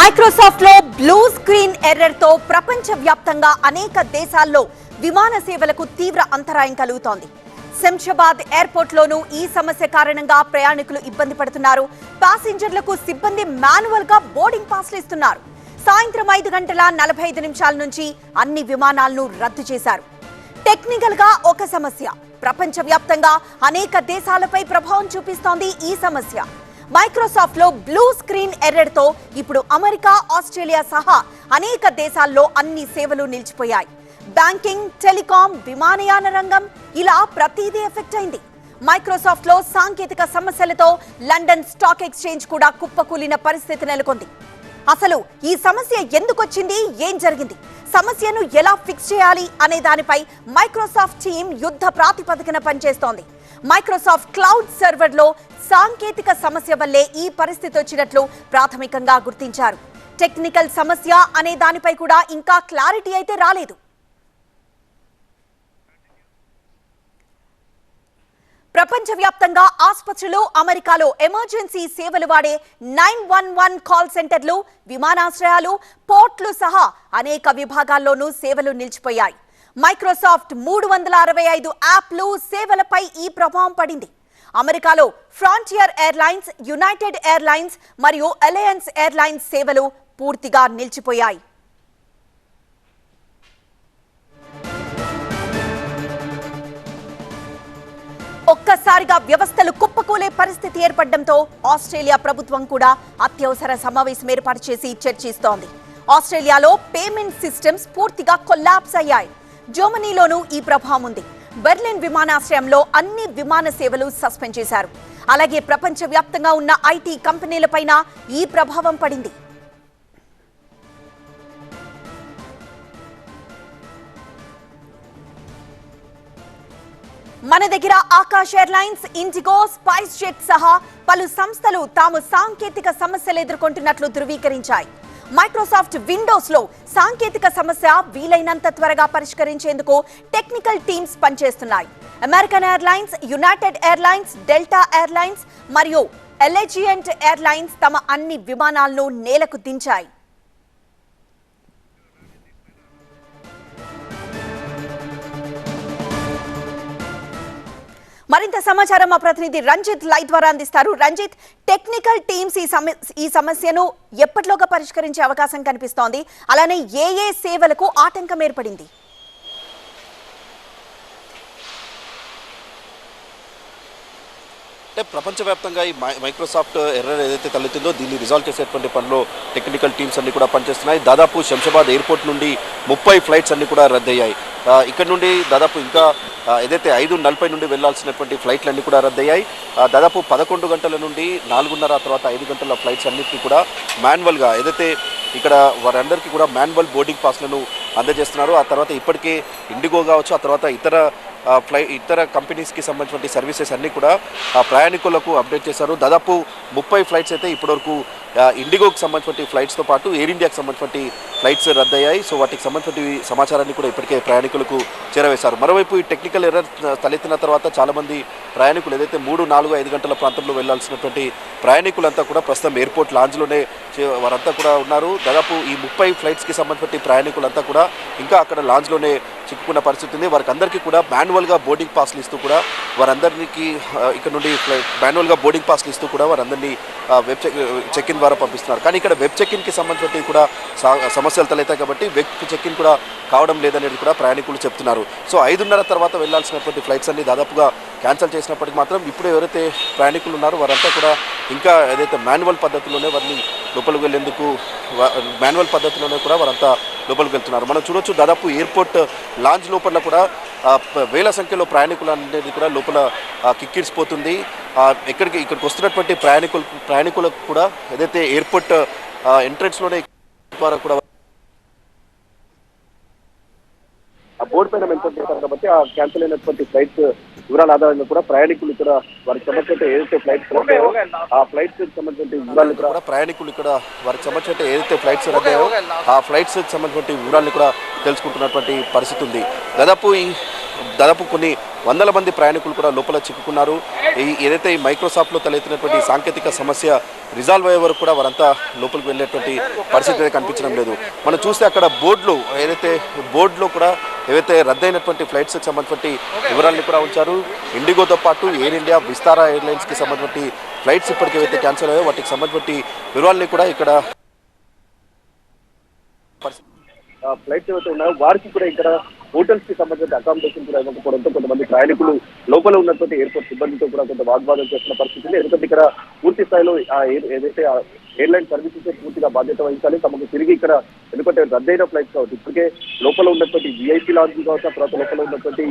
మైక్రోసాఫ్ట్లో blue screen ఎర్రర్తో ప్రపంచ వ్యాప్తంగా అనేక దేశాల్లో విమాన సేవలకు తీవ్ర అంతరాయం కలుగుతోంది. శంషాబాద్ ఎయిర్పోర్ట్ లోనూ ఈ సమస్య కారణంగా ప్రయాణికులు ఇబ్బంది పడుతున్నారు. ప్యాసింజర్లకు సిబ్బంది మాన్యువల్గా బోర్డింగ్ పాస్లు ఇస్తున్నారు. సాయంత్రం ఐదు గంటల నలభై ఐదు నిమిషాల నుంచి అన్ని విమానాలను రద్దు చేశారు. టెక్నికల్గా ఒక సమస్య. ప్రపంచవ్యాప్తంగా అనేక దేశాలపై ప్రభావం చూపిస్తోంది ఈ సమస్య. మైక్రోసాఫ్ట్లో బ్లూ స్క్రీన్ ఎర్రర్తో ఇప్పుడు అమెరికా ఆస్ట్రేలియా సహా అనేక దేశాల్లో అన్ని సేవలు నిలిచిపోయాయి. బ్యాంకింగ్ టెలికాం విమానయాన రంగం ఇలా ప్రతిదీ ఎఫెక్ట్ అయింది. మైక్రోసాఫ్ట్లో సాంకేతిక సమస్యలతో లండన్ స్టాక్ ఎక్స్చేంజ్ కూడా కుప్పకూలిన పరిస్థితి నెలకొంది. అసలు ఈ సమస్య ఎందుకొచ్చింది ఏం జరిగింది? సమస్యను ఎలా ఫిక్స్ చేయాలి? అనే దానిపై మైక్రోసాఫ్ట్ టీం యుద్ధ ప్రాతిపదికన పనిచేస్తోంది. మైక్రోసాఫ్ట్ క్లౌడ్ సర్వర్లో సాంకేతిక సమస్య వల్లే ఈ పరిస్థితి వచ్చినట్లు ప్రాథమికంగా గుర్తించారు. టెక్నికల్ సమస్య అనే దానిపై కూడా ఇంకా క్లారిటీ అయితే రాలేదు. ప్రపంచవ్యాప్తంగా ఆసుపత్రులు అమెరికాలో ఎమర్జెన్సీ సేవలు వాడే నైన్ వన్ వన్ కాల్ సెంటర్లు విమానాశ్రయాలు పోర్ట్లు సహా అనేక విభాగాల్లోనూ సేవలు నిలిచిపోయాయి. మైక్రోసాఫ్ట్ మూడు వందల అరవై ఐదు యాప్లు సేవలపై ఈ ప్రభావం పడింది. అమెరికాలో ఫ్రాంటియర్ ఎయిర్లైన్స్ యునైటెడ్ ఎయిర్లైన్స్ మరియు అలయన్స్ ఎయిర్లైన్స్ సేవలు పూర్తిగా నిలిచిపోయాయి. ఒక్కసారిగా వ్యవస్థలు కుప్పకూలే పరిస్థితి ఏర్పడడంతో ఆస్ట్రేలియా ప్రభుత్వం కూడా అత్యవసర సమావేశం ఏర్పాటు చేసి చర్చిస్తోంది. ఆస్ట్రేలియాలో పేమెంట్ సిస్టమ్స్ పూర్తిగా కొల్లాప్స్ అయ్యాయి. జర్మనీలోనూ ఈ ప్రభావం ఉంది. బెర్లిన్ విమానాశ్రయంలో అన్ని విమాన సేవలు సస్పెండ్ చేశారు. అలాగే ప్రపంచవ్యాప్తంగా ఉన్న ఐటీ కంపెనీలపైన ఈ ప్రభావం పడింది. మన దగ్గర ఆకాష్ ఎయిర్లైన్స్ ఇండిగో స్పైస్ జెట్ సహా పలు సంస్థలు తాము సాంకేతిక సమస్యలు ఎదుర్కొంటున్నట్లు ధృవీకరించాయి. మైక్రోసాఫ్ట్ విండోస్లో సాంకేతిక సమస్య వీలైనంత త్వరగా పరిష్కరించేందుకు టెక్నికల్ టీమ్స్ పనిచేస్తున్నాయి. American Airlines United Airlines Delta Airlines మరియు ఎలెజియంట్ ఎయిర్లైన్స్ తమ అన్ని విమానాలను నేలకు దించాయి. మరింత సమాచారం మా ప్రతినిధి రంజిత్ లైవ్ ద్వారా అందిస్తారు. రంజిత్ టెక్నికల్ టీమ్స్ ఈ ఈ సమస్యను ఎప్పటిలోగా పరిష్కరించే అవకాశం కనిపిస్తోంది? అలానే ఏ ఏ సేవలకు ఆటంకం ఏర్పడింది? అంటే ప్రపంచవ్యాప్తంగా ఈ మై- మైక్రోసాఫ్ట్ ఎర్రర్ ఏదైతే తలెత్తిందో దీన్ని రిజాల్వ్ చేసేటువంటి పనిలో టెక్నికల్ టీమ్స్ అన్ని కూడా పనిచేస్తున్నాయి. దాదాపు శంషాబాద్ ఎయిర్పోర్ట్ నుండి ముప్పై ఫ్లైట్స్ అన్ని కూడా రద్దయ్యాయి. ఇక్కడ నుండి దాదాపు ఇంకా ఏదైతే ఐదు నలభై నుండి వెళ్ళాల్సినటువంటి ఫ్లైట్లు అన్ని కూడా రద్దయ్యాయి. దాదాపు పదకొండు గంటల నుండి నాలుగున్నర తర్వాత ఐదు గంటల ఫ్లైట్స్ అన్నింటినీ కూడా మాన్యువల్గా ఏదైతే ఇక్కడ వారందరికీ కూడా మాన్యువల్ బోర్డింగ్ పాస్లను అందజేస్తున్నారు. ఆ తర్వాత ఇప్పటికే ఇండిగో కావచ్చు ఆ తర్వాత ఇతర ఫ్లై ఇతర కంపెనీస్కి సంబంధించిన సర్వీసెస్ అన్నీ కూడా ప్రయాణికులకు అప్డేట్ చేశారు. దాదాపు ముప్పై ఫ్లైట్స్ అయితే ఇప్పటివరకు ఇండిగోకి సంబంధించిన ఫ్లైట్స్తో పాటు ఎయిర్ ఇండియాకి సంబంధించిన ఫ్లైట్స్ రద్దయ్యాయి. సో వాటికి సంబంధించిన సమాచారాన్ని కూడా ఇప్పటికే ప్రయాణికులకు చేరవేశారు. మరోవైపు ఈ టెక్నికల్ ఎర్రర్ తలెత్తిన తర్వాత చాలామంది ప్రయాణికులు ఏదైతే మూడు నాలుగు ఐదు గంటల ప్రాంతంలో వెళ్ళాల్సినటువంటి ప్రయాణికులంతా కూడా ప్రస్తుతం ఎయిర్పోర్ట్ లాంజ్లోనే వారంతా కూడా ఉన్నారు. దాదాపు ఈ ముప్పై ఫ్లైట్స్కి సంబంధించిన ప్రయాణికులంతా కూడా ఇంకా అక్కడ లాంజ్లోనే చిక్కుకున్న పరిస్థితి ఉంది. వారికి అందరికీ కూడా మాన్యువల్గా బోర్డింగ్ పాస్లు ఇస్తూ కూడా వారందరికీ ఇక్కడ నుండి మాన్యువల్గా బోర్డింగ్ పాస్లు ఇస్తూ కూడా వారందరినీ వెబ్ చెక్ చెక్ ఇన్ ద్వారా పంపిస్తున్నారు. కానీ ఇక్కడ వెబ్ చెక్ ఇన్కి సంబంధించినవి కూడా సా- సమస్యలు తలెత్తాయి కాబట్టి వెబ్ చెక్ ఇన్ కూడా కావడం లేదనేది కూడా ప్రయాణికులు చెప్తున్నారు. సో ఐదున్నర తర్వాత వెళ్ళాల్సినటువంటి ఫ్లైట్స్ అన్ని దాదాపుగా క్యాన్సిల్ చేసినప్పటికీ మాత్రం ఇప్పుడు ఎవరైతే ప్రయాణికులు ఉన్నారో వారంతా కూడా ఇంకా ఏదైతే మాన్యువల్ పద్ధతిలోనే వారిని లోపలికి వెళ్ళేందుకు మాన్యువల్ పద్ధతిలోనే కూడా వారంతా లోపలికి వెళ్తున్నారు. మనం చూడొచ్చు దాదాపు ఎయిర్పోర్ట్ లాంజ్ లోపల కూడా వేల సంఖ్యలో ప్రయాణికులు అనేది కూడా లోపల ఆ, కిక్కిరిసిపోతుంది ఎక్కడికి ఇక్కడికి వస్తున్నటువంటి ప్రయాణికులు ప్రయాణికులకు కూడా ఏదైతే ఎయిర్పోర్ట్ ఎంట్రెన్స్లోనే ద్వారా కూడా ఆ బోర్డు పైన చేశారు కాబట్టి ఆ క్యాన్సిల్ అయినటువంటి ఫ్లైట్స్ వివరాల ఆధారంగా కూడా ప్రయాణికులు ఇక్కడ వారికి సంబంధించిన ఏదైతే ఫ్లైట్స్ ఉన్నాయో ఆ ఫ్లైట్స్ సంబంధించిన వివరాలు కూడా ప్రయాణికులు ఇక్కడ వారికి సంబంధించిన ఏదైతే ఫ్లైట్స్ ఉన్నాయో ఆ ఫ్లైట్స్ సంబంధించిన వివరాలను కూడా తెలుసుకుంటున్నటువంటి పరిస్థితి ఉంది. దాదాపు ఈ దాదాపు కొన్ని వందల మంది ప్రయాణికులు కూడా లోపల చిక్కుకున్నారు. ఈ ఏదైతే ఈ మైక్రోసాఫ్ట్లో తలెత్తినటువంటి సాంకేతిక సమస్య రిజాల్వ్ అయ్యే వరకు కూడా వారంతా లోపలికి వెళ్ళేటువంటి పరిస్థితి అయితే కనిపించడం లేదు. మనం చూస్తే అక్కడ బోర్డులు ఏదైతే బోర్డులో కూడా ఏవైతే రద్దయినటువంటి ఫ్లైట్స్కి సంబంధించినటువంటి వివరాలను కూడా ఉంచారు. ఇండిగోతో పాటు ఎయిర్ ఇండియా విస్తారా ఎయిర్లైన్స్కి సంబంధించి ఫ్లైట్స్ ఇప్పటికి ఏవైతే క్యాన్సిల్ అయ్యాయో వాటికి సంబంధించి వివరాలని కూడా ఇక్కడ ఫ్లైట్స్ ఏవైతే ఉన్నాయో వారికి కూడా ఇక్కడ హోటల్స్కి సంబంధించిన అకామిడేషన్ కూడా ఇవ్వకపోవడంతో కొంతమంది ప్రయాణికులు లోపల ఉన్నటువంటి ఎయిర్పోర్ట్ సిబ్బందితో కూడా కొంత వాగ్వాదం చేస్తున్న పరిస్థితి ఉంది. ఎందుకంటే ఇక్కడ పూర్తి స్థాయిలో ఏదైతే ఎయిర్లైన్ సర్వీసెస్ పూర్తిగా బాధ్యత వహించాలి. తమకు తిరిగి ఇక్కడ ఎందుకంటే రద్దయిన ఫ్లైట్స్ కావచ్చు ఇప్పటికే లోపల ఉన్నటువంటి విఐపీ లాడ్జ్ కావచ్చు తర్వాత లోపల ఉన్నటువంటి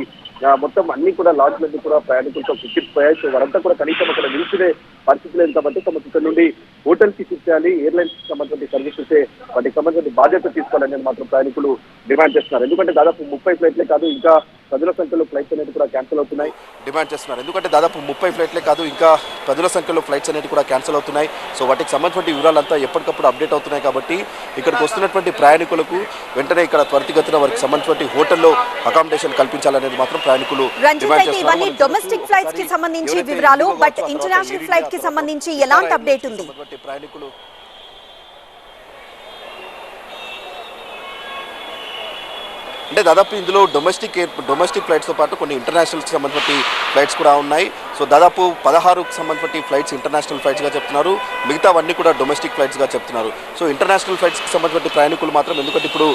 మొత్తం అన్ని కూడా లాడ్జ్లన్నీ కూడా ప్రయాణికులతో టికెట్స్ పోయాయి సో వారంతా కూడా కనీసం అక్కడ నిలిచినే పరిస్థితి లేదు కాబట్టి తమకు ఇక్కడ నుండి హోటల్కి షిఫ్ట్ చేయాలి. ఎయిర్లైన్స్కి సంబంధించిన సర్వీసెస్ వాటికి సంబంధించిన బాధ్యత తీసుకోవాలని మాత్రం ప్రయాణికులు డిమాండ్ చేస్తున్నారు. ఎందుకంటే దాదాపు ముప్పై ఫ్లైట్లే కాదు ఇంకా పదుల సంఖ్యలో ఫ్లైట్స్ అనేది కూడా క్యాన్సిల్ అవుతున్నాయి. డిమాండ్ చేస్తున్నారు. ఎందుకంటే దాదాపు ముప్పై ఫ్లైట్లే కాదు ఇంకా పదుల సంఖ్యలో ఫ్లైట్స్ అనేవి కూడా క్యాన్సిల్ అవుతున్నాయి. సో వాటికి సంబంధించిన వివరాలంతా ఎప్పటికప్పుడు అప్డేట్ అవుతున్నాయి కాబట్టి ఇక్కడికి వస్తున్నటువంటి ప్రయాణికులకు వెంటనే ఇక్కడ త్వరితగతిన వారికి సంబంధించినటువంటి హోటల్లో అకామిడేషన్ కల్పించాలనేది మాత్రం ప్రయాణికులు. ఇవన్నీ డొమెస్టిక్ ఫ్లైట్స్కి సంబంధించి వివరాలు బట్ ఇంటర్నేషనల్ ఫ్లైట్కి సంబంధించి ఎలాంటి అప్డేట్ ఉంది? ప్రయాణికులు అంటే దాదాపు ఇందులో డొమెస్టిక్ ఎయిర్ డొమెస్టిక్ ఫ్లైట్స్తో పాటు కొన్ని ఇంటర్నేషనల్కి సంబంధించిన ఫ్లైట్స్ కూడా ఉన్నాయి. సో దాదాపు పదహారుకు సంబంధించిన ఫ్లైట్స్ ఇంటర్నేషనల్ ఫ్లైట్స్గా చెప్తున్నారు. మిగతావన్నీ కూడా డొమెస్టిక్ ఫ్లైట్స్గా చెప్తున్నారు. సో ఇంటర్నేషనల్ ఫ్లైట్స్కి సంబంధించిన ప్రయాణికులు మాత్రం ఎందుకంటే ఇప్పుడు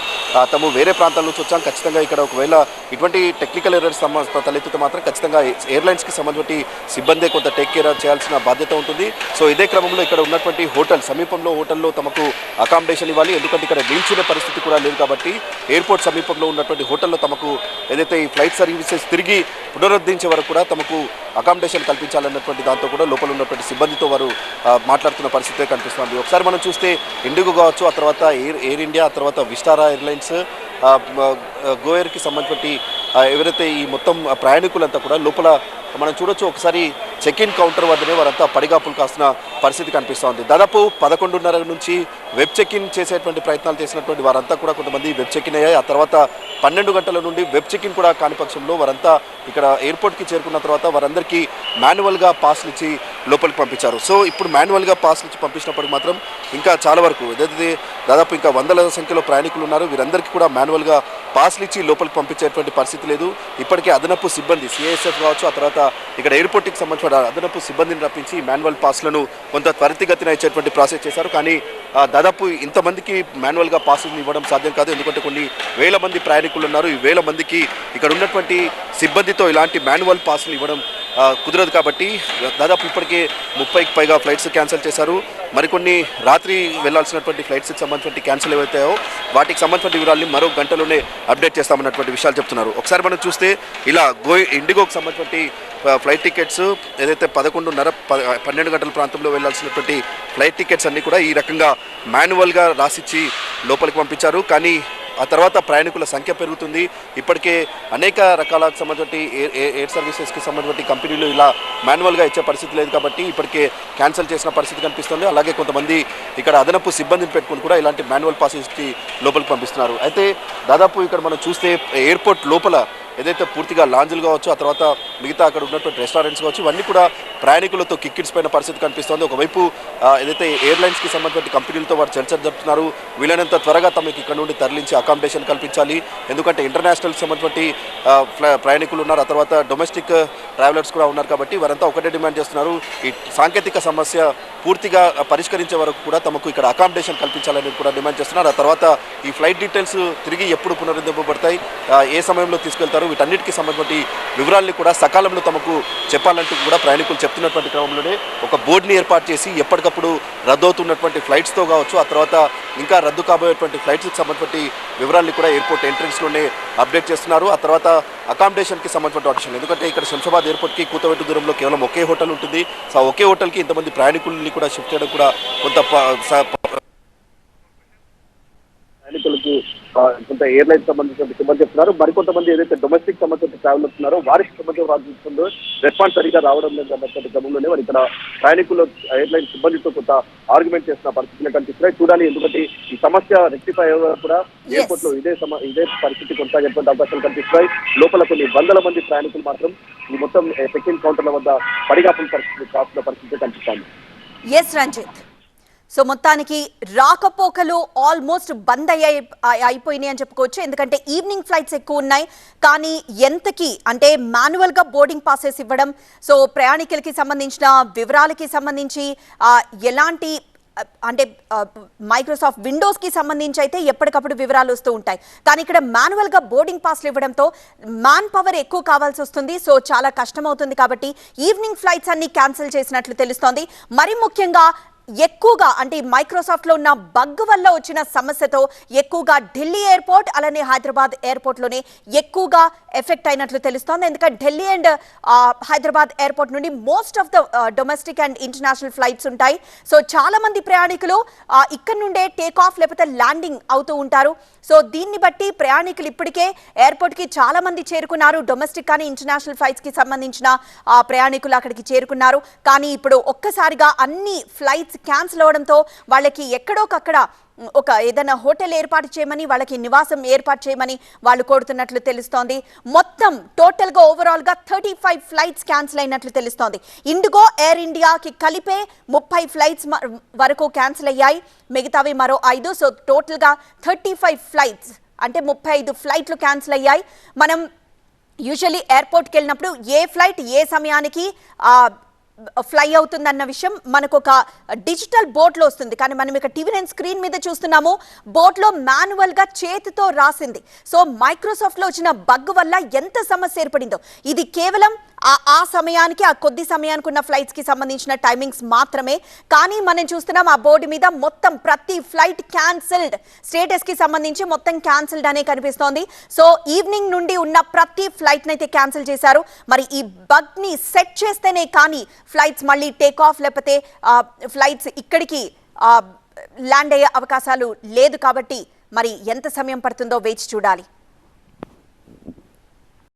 తము వేరే ప్రాంతాల నుంచి వచ్చాం. ఖచ్చితంగా ఇక్కడ ఒకవేళ ఇటువంటి టెక్నికల్ ఎర్రర్స్ తలెత్తితే మాత్రం ఖచ్చితంగా ఎయిర్లైన్స్కి సంబంధించిన సిబ్బంది కొంత టేక్ కేర్ చేయాల్సిన బాధ్యత ఉంటుంది. సో ఇదే క్రమంలో ఇక్కడ ఉన్నటువంటి హోటల్ సమీపంలో హోటల్లో తమకు అకామిడేషన్ ఇవ్వాలి. ఎందుకంటే ఇక్కడ నిల్చునే పరిస్థితి కూడా లేదు కాబట్టి ఎయిర్పోర్ట్ సమీపంలో ఉన్నటువంటి హోటల్లో తమకు ఏదైతే ఈ ఫ్లైట్ సర్వీసెస్ తిరిగి పునరుద్ధరించే వరకు కూడా తమకు అకామిడేషన్ కల్పించాలన్నటువంటి దాంతో కూడా లోపల ఉన్నటువంటి సిబ్బందితో వారు మాట్లాడుతున్న పరిస్థితే కనిపిస్తుంది. ఒకసారి మనం చూస్తే ఇండిగో కావచ్చు ఆ తర్వాత ఎయిర్ ఎయిర్ ఇండియా ఆ తర్వాత విస్టారా ఎయిర్లైన్స్ గోయర్కి సంబంధించి ఎవరైతే ఈ మొత్తం ప్రయాణికులంతా కూడా లోపల మనం చూడొచ్చు ఒకసారి చెక్ ఇన్ కౌంటర్ వద్దనే వారంతా పడిగాపులు కాస్తున్న పరిస్థితి కనిపిస్తోంది. దాదాపు పదకొండున్నర నుంచి వెబ్ చెక్ ఇన్ చేసేటువంటి ప్రయత్నాలు చేసినటువంటి వారంతా కూడా కొంతమంది వెబ్ చెక్ ఇన్ అయ్యాయి. ఆ తర్వాత పన్నెండు గంటల నుండి వెబ్ చెక్ ఇన్ కూడా కాని పక్షంలో వారంతా ఇక్కడ ఎయిర్పోర్ట్కి చేరుకున్న తర్వాత వారందరికీ మాన్యువల్గా పాస్లు ఇచ్చి లోపలికి పంపించారు. సో ఇప్పుడు మాన్యువల్గా పాస్లు ఇచ్చి పంపించినప్పటికి మాత్రం ఇంకా చాలా వరకు ఏదైతే దాదాపు ఇంకా వందల సంఖ్యలో ప్రయాణికులు ఉన్నారు వీరందరికీ కూడా మాన్యువల్గా పాస్లు ఇచ్చి లోపలికి పంపించేటువంటి పరిస్థితి లేదు. ఇప్పటికే అదనపు సిబ్బంది సిఐఎస్ఎఫ్ కావచ్చు ఆ తర్వాత ఇక్కడ ఎయిర్పోర్ట్కి సంబంధించిన అదనపు సిబ్బందిని రప్పించి మాన్యువల్ పాస్లను కొంత త్వరితగతిన ఇచ్చేటువంటి ప్రాసెస్ చేశారు. కానీ దాదాపు దాదాపు ఇంతమందికి మాన్యువల్గా పాసులు ఇవ్వడం సాధ్యం కాదు. ఎందుకంటే కొన్ని వేల మంది ప్రయాణికులు ఉన్నారు. ఈ వేల మందికి ఇక్కడ ఉన్నటువంటి సిబ్బందితో ఇలాంటి మాన్యువల్ పాసులు ఇవ్వడం కుదరదు కాబట్టి దాదాపు ఇప్పటికే ముప్పైకి పైగా ఫ్లైట్స్ క్యాన్సిల్ చేశారు. మరికొన్ని రాత్రి వెళ్ళాల్సినటువంటి ఫ్లైట్స్కి సంబంధించిన క్యాన్సిల్ ఏవైతాయో వాటికి సంబంధించిన వివరాల్ని మరో గంటలోనే అప్డేట్ చేస్తామన్నటువంటి విషయాలు చెప్తున్నారు. ఒకసారి మనం చూస్తే ఇలా గో ఇండిగోకి సంబంధించిన ఫ్లైట్ టికెట్స్ ఏదైతే పదకొండున్నర పన్నెండు గంటల ప్రాంతంలో వెళ్ళాల్సినటువంటి ఫ్లైట్ టికెట్స్ అన్నీ కూడా ఈ రకంగా మాన్యువల్గా రాసిచ్చి లోపలికి పంపించారు. కానీ ఆ తర్వాత ప్రయాణికుల సంఖ్య పెరుగుతుంది. ఇప్పటికే అనేక రకాల సంబంధించి ఎయిర్ ఎయిర్- సర్వీసెస్కి సంబంధించి కంపెనీలు ఇలా మాన్యువల్గా ఇచ్చే పరిస్థితి లేదు కాబట్టి ఇప్పటికే క్యాన్సిల్ చేసిన పరిస్థితి కనిపిస్తుంది. అలాగే కొంతమంది ఇక్కడ అదనపు సిబ్బందిని పెట్టుకుని కూడా ఇలాంటి మాన్యువల్ పాసెస్కి లోపలికి పంపిస్తున్నారు. అయితే దాదాపు ఇక్కడ మనం చూస్తే ఎయిర్పోర్ట్ లోపల ఏదైతే పూర్తిగా లాంజ్లు కావచ్చు ఆ తర్వాత మిగతా అక్కడ ఉన్నటువంటి రెస్టారెంట్స్ కావచ్చు ఇవన్నీ కూడా ప్రయాణికులతో కిక్కిడిసిపోయిన పరిస్థితి కనిపిస్తోంది. ఒకవైపు ఏదైతే ఎయిర్లైన్స్కి సంబంధించిన కంపెనీలతో వారు చర్చలు జరుపుతున్నారు వీలైనంత త్వరగా తమకి ఇక్కడ నుండి తరలించి అకామిడేషన్ కల్పించాలి. ఎందుకంటే ఇంటర్నేషనల్కి సంబంధించిన ప్రయాణికులు ఉన్నారు. ఆ తర్వాత డొమెస్టిక్ ట్రావెలర్స్ కూడా ఉన్నారు కాబట్టి వారంతా ఒకటే డిమాండ్ చేస్తున్నారు. ఈ సాంకేతిక సమస్య పూర్తిగా పరిష్కరించే వరకు కూడా తమకు ఇక్కడ అకామిడేషన్ కల్పించాలని కూడా డిమాండ్ చేస్తున్నారు. ఆ తర్వాత ఈ ఫ్లైట్ డీటెయిల్స్ తిరిగి ఎప్పుడు పునరుద్ధరింపబడతాయి ఏ సమయంలో తీసుకెళ్తారు వీటన్నిటికీ సంబంధించిన వివరాల్ని కూడా సకాలంలో తమకు చెప్పాలంటూ కూడా ప్రయాణికులు చెప్తున్నటువంటి క్రమంలోనే ఒక బోర్డుని ఏర్పాటు చేసి ఎప్పటికప్పుడు రద్దవుతున్నటువంటి ఫ్లైట్స్తో కావచ్చు ఆ తర్వాత ఇంకా రద్దు కాబోయేటువంటి ఫ్లైట్స్కి సంబంధించిన వివరాలను కూడా ఎయిర్పోర్ట్ ఎంట్రన్స్లోనే అప్డేట్ చేస్తున్నారు. ఆ తర్వాత అకామిడేషన్కి సంబంధించిన ఆప్షన్ ఎందుకంటే ఇక్కడ శంషాబాద్ ఎయిర్పోర్ట్కి కూతవెట్టు దూరంలో కేవలం ఒకే హోటల్ ఉంటుంది. సో ఒకే హోటల్కి ఇంతమంది ప్రయాణికుల్ని కూడా షిఫ్ట్ చేయడం కూడా కొంత ప- స- ప్రయాణికులకు ఆ, కొంత ఎయిర్లైన్ సంబంధించిన సిబ్బంది చెప్తున్నారు. మరికొంతమంది ఏదైతే డొమెస్టిక్ సంబంధించిన ట్రావెల్ వస్తున్నారో వారికి సంబంధించిన రాజుతుందో రెస్పాన్స్ సరిగా రావడం లేదన్నటువంటి క్రమంలోనే మరి ఇక్కడ ప్రయాణికులు ఎయిర్లైన్ సిబ్బందితో కొంత ఆర్గ్యుమెంట్ చేస్తున్న పరిస్థితులు కనిపిస్తున్నాయి. చూడాలి ఎందుకంటే ఈ సమస్య రెక్టిఫై అయ్యే కూడా ఎయిర్పోర్ట్లో ఇదే సమ ఇదే పరిస్థితి కొనసాగేటువంటి అవకాశాలు కనిపిస్తున్నాయి. లోపల కొన్ని వందల మంది ప్రయాణికులు మాత్రం ఈ మొత్తం చెక్ ఇన్ కౌంటర్ల వద్ద పడిగాపుల పరిస్థితి కాస్తున్న పరిస్థితి కనిపిస్తోంది. ఎస్ రంజిత్ సో మొత్తానికి రాకపోకలు ఆల్మోస్ట్ బంద్ అయ్యాయి అయిపోయినాయి అని చెప్పుకోవచ్చు. ఎందుకంటే ఈవినింగ్ ఫ్లైట్స్ ఎక్కువ ఉన్నాయి. కానీ ఎంతకి అంటే మాన్యువల్గా బోర్డింగ్ పాసెస్ ఇవ్వడం సో ప్రయాణికులకి సంబంధించిన వివరాలకి సంబంధించి ఎలాంటి అంటే మైక్రోసాఫ్ట్ విండోస్కి సంబంధించి అయితే ఎప్పటికప్పుడు వివరాలు వస్తూ ఉంటాయి. కానీ ఇక్కడ మాన్యువల్గా బోర్డింగ్ పాస్లు ఇవ్వడంతో మ్యాన్ పవర్ ఎక్కువ కావాల్సి వస్తుంది. సో చాలా కష్టమవుతుంది కాబట్టి ఈవినింగ్ ఫ్లైట్స్ అన్ని క్యాన్సిల్ చేసినట్లు తెలుస్తోంది. మరి ముఖ్యంగా ఎక్కువగా అంటే మైక్రోసాఫ్ట్లో ఉన్న బగ్ వల్ల వచ్చిన సమస్యతో ఎక్కువగా ఢిల్లీ ఎయిర్పోర్ట్ అలానే హైదరాబాద్ ఎయిర్పోర్ట్లోనే ఎక్కువగా ఎఫెక్ట్ అయినట్లు తెలుస్తోంది. ఎందుకంటే ఢిల్లీ అండ్ హైదరాబాద్ ఎయిర్పోర్ట్ నుండి most of the domestic and international flights ఉంటాయి. సో చాలా మంది ప్రయాణికులు ఇక్కడ నుండే టేక్ ఆఫ్ లేకపోతే ల్యాండింగ్ అవుతూ ఉంటారు. సో దీన్ని బట్టి ప్రయాణికులు ఇప్పటికే ఎయిర్పోర్ట్కి చాలా మంది చేరుకున్నారు. డొమెస్టిక్ కానీ ఇంటర్నేషనల్ ఫ్లైట్స్కి సంబంధించిన ప్రయాణికులు అక్కడికి చేరుకున్నారు. కానీ ఇప్పుడు ఒక్కసారిగా అన్ని ఫ్లైట్స్ క్యాన్సిల్ అవడంతో వాళ్ళకి ఎక్కడోకక్కడ ఒక ఏదైనా హోటల్ ఏర్పాటు చేయమని వాళ్ళకి నివాసం ఏర్పాటు చేయమని వాళ్ళు కోరుతున్నట్లు తెలుస్తోంది. మొత్తం టోటల్గా ఓవరాల్గా థర్టీ ఫైవ్ ఫ్లైట్స్ క్యాన్సిల్ అయినట్లు తెలుస్తోంది. ఇండిగో ఎయిర్ ఇండియాకి కలిపే ముప్పై ఫ్లైట్స్ మ- వరకు క్యాన్సిల్ అయ్యాయి. మిగతావి మరో ఐదు సో టోటల్గా థర్టీ ఫైవ్ ఫ్లైట్స్ అంటే ముప్పై ఐదు ఫ్లైట్లు క్యాన్సిల్ అయ్యాయి. మనం యూజువలీ ఎయిర్పోర్ట్కి వెళ్ళినప్పుడు ఏ ఫ్లైట్ ఏ సమయానికి ఫ్లై అవుతుందన్న విషయం మనకు ఒక డిజిటల్ బోట్లో వస్తుంది. కానీ మనం ఇక్కడ టీవీ నైన్ స్క్రీన్ మీద చూస్తున్నాము. బోట్లో మాన్యువల్గా చేతితో రాసింది. సో మైక్రోసాఫ్ట్లో వచ్చిన బగ్ వల్ల ఎంత సమస్య ఏర్పడిందో. ఇది కేవలం ఆ సమయానికి ఆ కొద్ది సమయానికి ఉన్న ఫ్లైట్స్కి సంబంధించిన టైమింగ్స్ మాత్రమే. కానీ మనం చూస్తున్నాం ఆ బోర్డు మీద మొత్తం ప్రతి ఫ్లైట్ క్యాన్సిల్డ్ స్టేటస్కి సంబంధించి మొత్తం క్యాన్సిల్డ్ అనే కనిపిస్తోంది. సో ఈవినింగ్ నుండి ఉన్న ప్రతి ఫ్లైట్ని అయితే క్యాన్సిల్ చేశారు. మరి ఈ బగ్ని సెట్ చేస్తేనే కానీ ఫ్లైట్స్ మళ్ళీ టేక్ ఆఫ్ లేకపోతే ఫ్లైట్స్ ఇక్కడికి ల్యాండ్ అయ్యే అవకాశాలు లేదు కాబట్టి మరి ఎంత సమయం పడుతుందో వేచి చూడాలి.